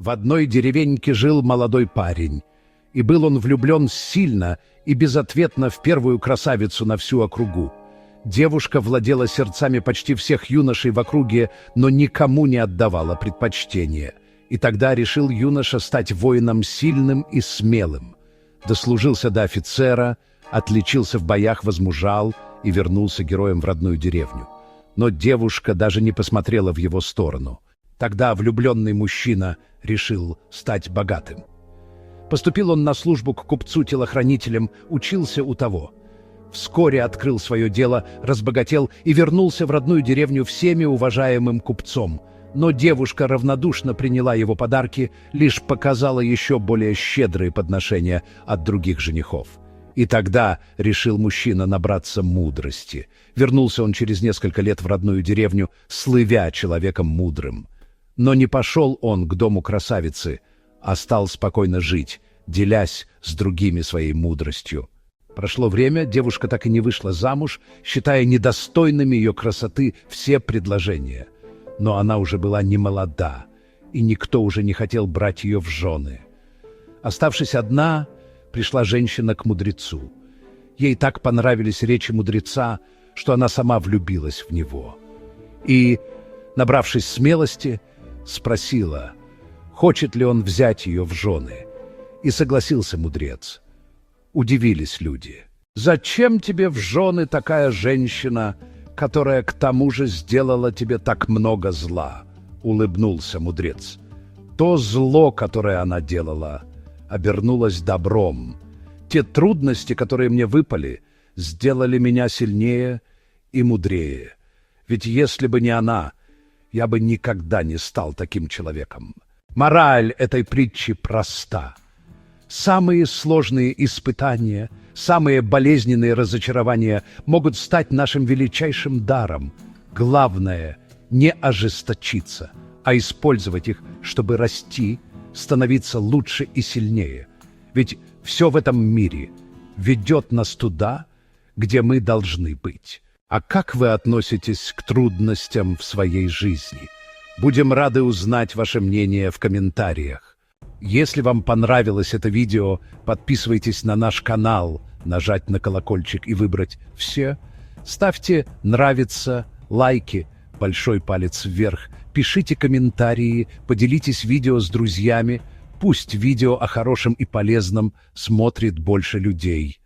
В одной деревеньке жил молодой парень, и был он влюблен сильно и безответно в первую красавицу на всю округу. Девушка владела сердцами почти всех юношей в округе, но никому не отдавала предпочтения. И тогда решил юноша стать воином сильным и смелым. Дослужился до офицера, отличился в боях, возмужал и вернулся героем в родную деревню. Но девушка даже не посмотрела в его сторону. Тогда влюбленный мужчина решил стать богатым. Поступил он на службу к купцу-телохранителем, учился у того. Вскоре открыл свое дело, разбогател и вернулся в родную деревню всеми уважаемым купцом. Но девушка равнодушно приняла его подарки, лишь показала еще более щедрые подношения от других женихов. И тогда решил мужчина набраться мудрости. Вернулся он через несколько лет в родную деревню, слывя человеком мудрым. Но не пошел он к дому красавицы, а стал спокойно жить, делясь с другими своей мудростью. Прошло время, девушка так и не вышла замуж, считая недостойными ее красоты все предложения. Но она уже была не молода, и никто уже не хотел брать ее в жены. Оставшись одна, пришла женщина к мудрецу. Ей так понравились речи мудреца, что она сама влюбилась в него. И, набравшись смелости, спросила — хочет ли он взять ее в жены. И согласился мудрец. Удивились люди. «Зачем тебе в жены такая женщина, которая к тому же сделала тебе так много зла?» — улыбнулся мудрец. «То зло, которое она делала, обернулось добром. Те трудности, которые мне выпали, сделали меня сильнее и мудрее. Ведь если бы не она, я бы никогда не стал таким человеком. Мораль этой притчи проста. Самые сложные испытания, самые болезненные разочарования могут стать нашим величайшим даром. Главное — не ожесточиться, а использовать их, чтобы расти, становиться лучше и сильнее. Ведь все в этом мире ведет нас туда, где мы должны быть. А как вы относитесь к трудностям в своей жизни – Будем рады узнать ваше мнение в комментариях. Если вам понравилось это видео, подписывайтесь на наш канал, нажать на колокольчик и выбрать «Все». Ставьте «Нравится», лайки, большой палец вверх, пишите комментарии, поделитесь видео с друзьями. Пусть видео о хорошем и полезном смотрит больше людей.